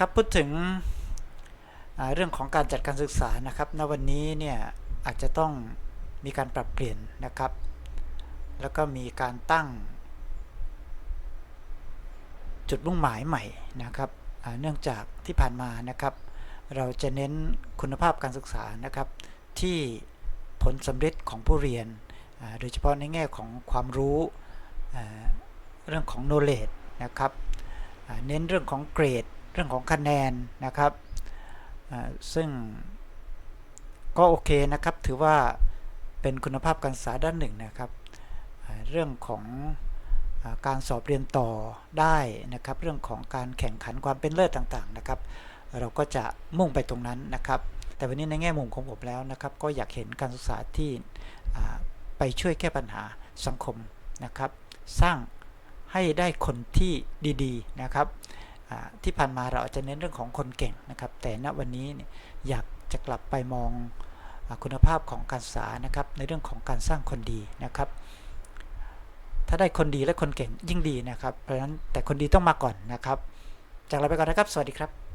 ครับพูดถึงเรื่องของการจัดการศึกษานะครับณวันนี้เนี่ยอาจจะต้องมีการปรับเปลี่ยนนะครับ แล้วก็มีการตั้ง จุดมุ่งหมายใหม่นะครับเนื่องจากที่ผ่านมานะครับ เราจะเน้นคุณภาพการศึกษานะครับ ที่ผลสำเร็จของผู้เรียน โดยเฉพาะในแง่ของความรู้เรื่องของ knowledge นะครับเน้นเรื่องของเกรด เรื่องของคะแนนนะครับซึ่งก็โอเคนะครับถือว่าเป็นคุณภาพการศึกษาด้านหนึ่งนะครับ เรื่องของอการสอบเรียนต่อได้นะครับ เรื่องของการแข่งขันความเป็นเลิศต่างๆนะครับ เราก็จะมุ่งไปตรงนั้นนะครับ แต่วันนี้ในแง่มุมของผมแล้วนะครับ ก็อยากเห็นการศึกษาที่ไปช่วยแก้ปัญหาสังคมนะครับ สร้างให้ได้คนที่ดีๆนะครับ ที่ผ่านมาเราอาจจะเน้นเรื่องของคนเก่งนะครับ แต่ณวันนี้อยากจะกลับไปมองคุณภาพของการศึกษานะครับในเรื่องของการสร้างคนดีนะครับ ถ้าได้คนดีและคนเก่งยิ่งดีนะครับ เพราะฉะนั้นแต่คนดีต้องมาก่อนนะครับ จากเราไปก่อนนะครับ สวัสดีครับ